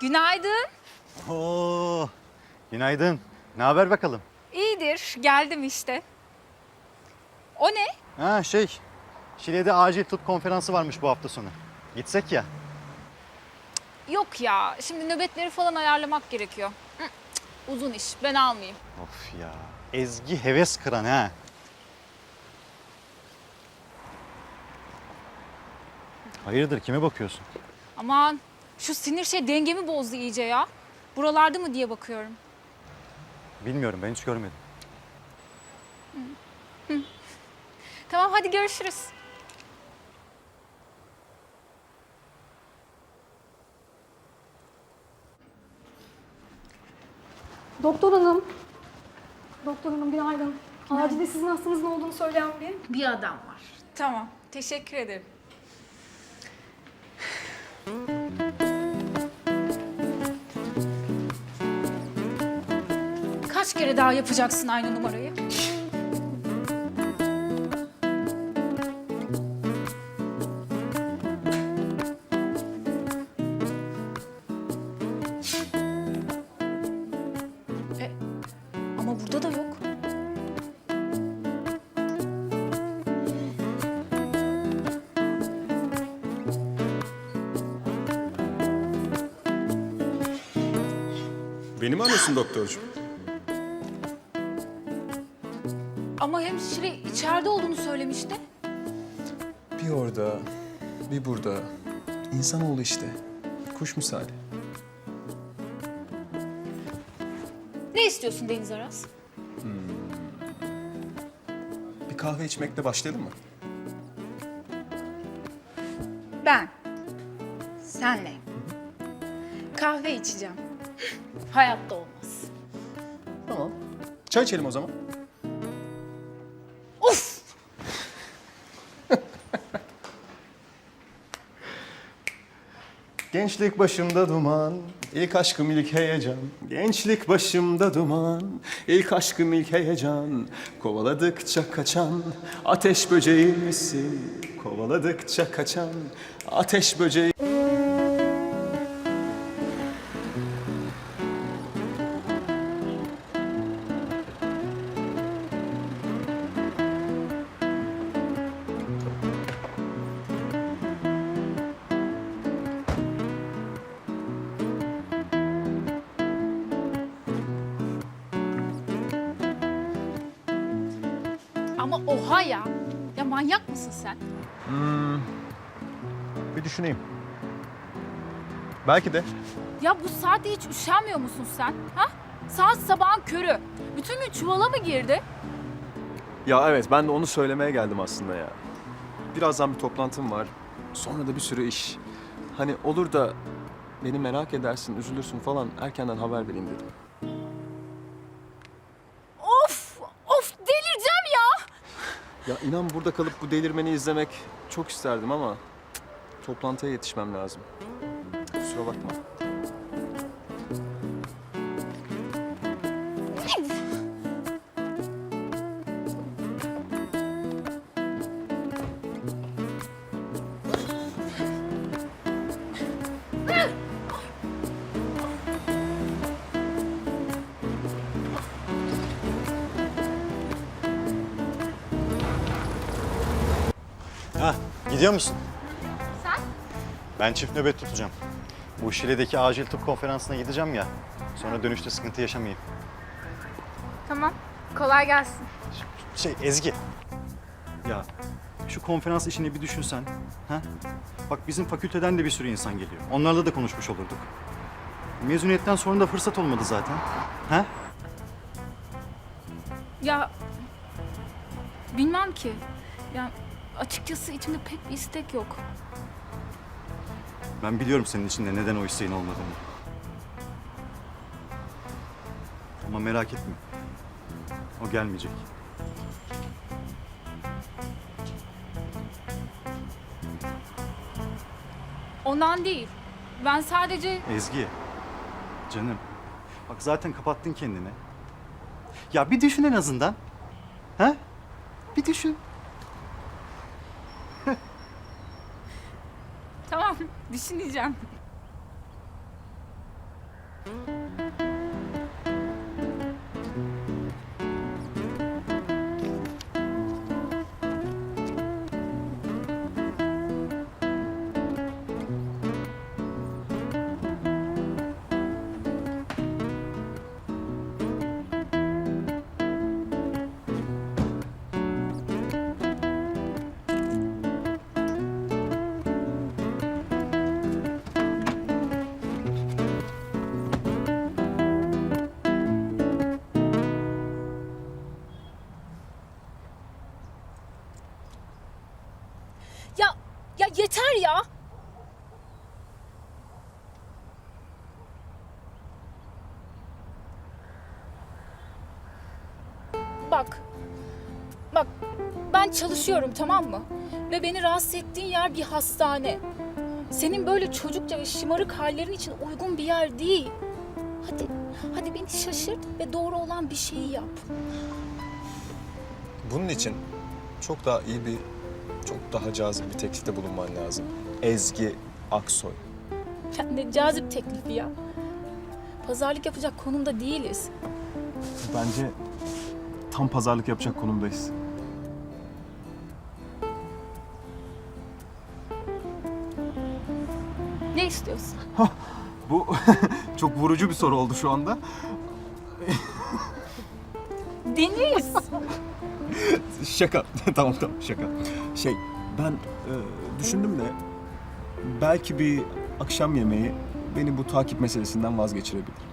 Günaydın. Oo, günaydın. Ne haber bakalım? İyidir. Geldim işte. O ne? Ha şey, Şile'de acil tıp konferansı varmış bu hafta sonu. Gitsek ya. Yok ya. Şimdi nöbetleri falan ayarlamak gerekiyor. Hı, Uzun iş. Ben almayayım. Of ya, Ezgi heves kıran ha. Hayırdır, kime bakıyorsun? Aman şu sinir şey dengemi bozdu iyice ya. Buralarda mı diye bakıyorum. Bilmiyorum, ben hiç görmedim. Tamam hadi görüşürüz. Doktor hanım. Doktor hanım günaydın. Acilde sizin hastanızın olduğunu söyleyen biri. Bir adam var. Tamam. Teşekkür ederim. Kaç kere daha yapacaksın aynı numarayı? E, ama burada da yok. Beni mi arıyorsun doktorcuğum? Ama hemşire içeride olduğunu söylemişti. Bir orada, bir burada. İnsanoğlu işte. Kuş misali. Ne istiyorsun Deniz Aras? Bir kahve içmekle başlayalım mı? Ben. Senle. Kahve içeceğim. Hayatta olmaz. Tamam. Çay içelim o zaman. Gençlik başımda duman, ilk aşkım ilk heyecan. Gençlik başımda duman, ilk aşkım ilk heyecan. Kovaladıkça kaçan ateş böceği misin? Kovaladıkça kaçan ateş böceği. Ama oha ya. Ya manyak mısın sen? Bir düşüneyim. Belki de. Ya bu saatte hiç üşenmiyor musun sen? Ha? Saat sabahın körü. Bütün gün çuvala mı girdi? Ya evet ben de onu söylemeye geldim aslında ya. Birazdan bir toplantım var. Sonra da bir sürü iş. Hani olur da beni merak edersin, üzülürsün falan erkenden haber vereyim dedim. Of! Of delireceğim ya! Ya inan burada kalıp bu delirmeni izlemek çok isterdim ama toplantıya yetişmem lazım. Kusura bakma. Gidiyor musun? Sen? Ben çift nöbet tutacağım. Bu Şile'deki acil tıp konferansına gideceğim ya. Sonra dönüşte sıkıntı yaşamayayım. Tamam. Kolay gelsin. Şey Ezgi. Ya şu konferans işini bir düşünsen. Ha? Bak bizim fakülteden de bir sürü insan geliyor. Onlarla da konuşmuş olurduk. Mezuniyetten sonra da fırsat olmadı zaten. Ha? Ya bilmem ki. Ya açıkçası içimde pek bir istek yok. Ben biliyorum senin içinde neden o isteğin olmadığını. Ama merak etme. O gelmeyecek. Ondan değil. Ben sadece Ezgi. Canım. Bak zaten kapattın kendini. Ya bir düşün en azından. Ha? Bir düşün. Tamam düşüneceğim. Yeter ya. Bak. Bak ben çalışıyorum tamam mı? Ve beni rahatsız ettiğin yer bir hastane. Senin böyle çocukça ve şımarık hallerin için uygun bir yer değil. Hadi, hadi beni şaşırt ve doğru olan bir şeyi yap. Bunun için çok daha iyi bir, çok daha cazip bir teklifte bulunman lazım. Ezgi Aksoy. Ya ne cazip teklifi ya. Pazarlık yapacak konumda değiliz. Bence tam pazarlık yapacak konumdayız. Ne istiyorsun? Bu çok vurucu bir soru oldu şu anda. Deniz. Şaka. tamam tamam şaka. Şey ben e, düşündüm de belki bir akşam yemeği beni bu takip meselesinden vazgeçirebilir.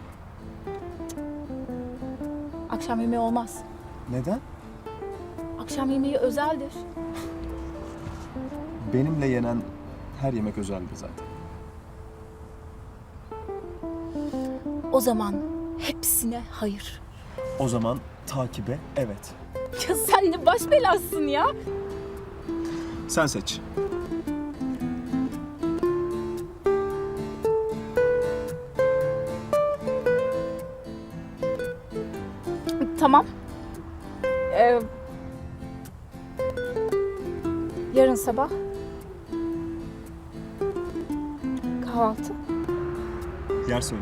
Akşam yemeği olmaz. Neden? Akşam yemeği özeldir. Benimle yenen her yemek özeldir zaten. O zaman hepsine hayır. O zaman takibe evet. Ya sen de baş belasın ya. Sen seç. Tamam. Ee, yarın sabah kahvaltı. Yer söyle.